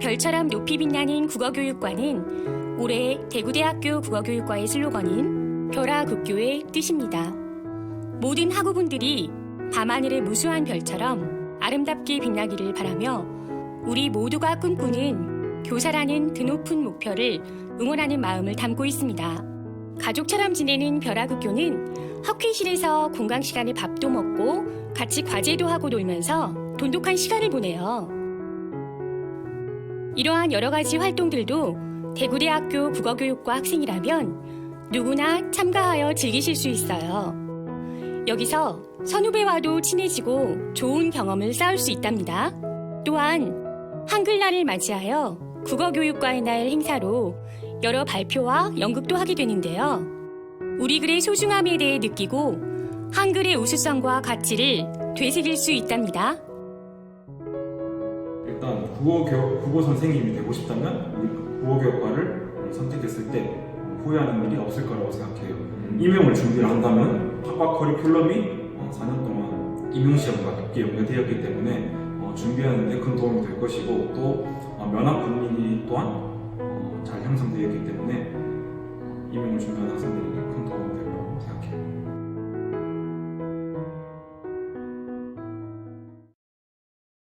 별처럼 높이 빛나는 국어교육과는 올해 대구대학교 국어교육과의 슬로건인 별아 국교의 뜻입니다. 모든 학우분들이 밤하늘의 무수한 별처럼 아름답게 빛나기를 바라며 우리 모두가 꿈꾸는 교사라는 드높은 목표를 응원하는 마음을 담고 있습니다. 가족처럼 지내는 별아국교는 학회실에서 공강 시간에 밥도 먹고 같이 과제도 하고 놀면서 돈독한 시간을 보내요. 이러한 여러 가지 활동들도 대구대학교 국어교육과 학생이라면 누구나 참가하여 즐기실 수 있어요. 여기서 선후배와도 친해지고 좋은 경험을 쌓을 수 있답니다. 또한 한글날을 맞이하여 국어교육과의 날 행사로 여러 발표와 연극도 하게 되는데요. 우리 글의 소중함에 대해 느끼고 한글의 우수성과 가치를 되새길 수 있답니다. 일단 국어 교육 국어 선생님이 되고 싶다면 국어 교육과를 선택했을 때 후회하는 일이 없을 거라고 생각해요. 임용을 준비를 한다면 학과 커리큘럼이 4년 동안 임용 시험과 깊게 연결되었기 때문에 어, 준비하는 데 큰 도움이 될 것이고 또 어, 면학 분위기 또한 어, 잘 형성되었기 때문에 어, 임용을 준비하는 학생들에게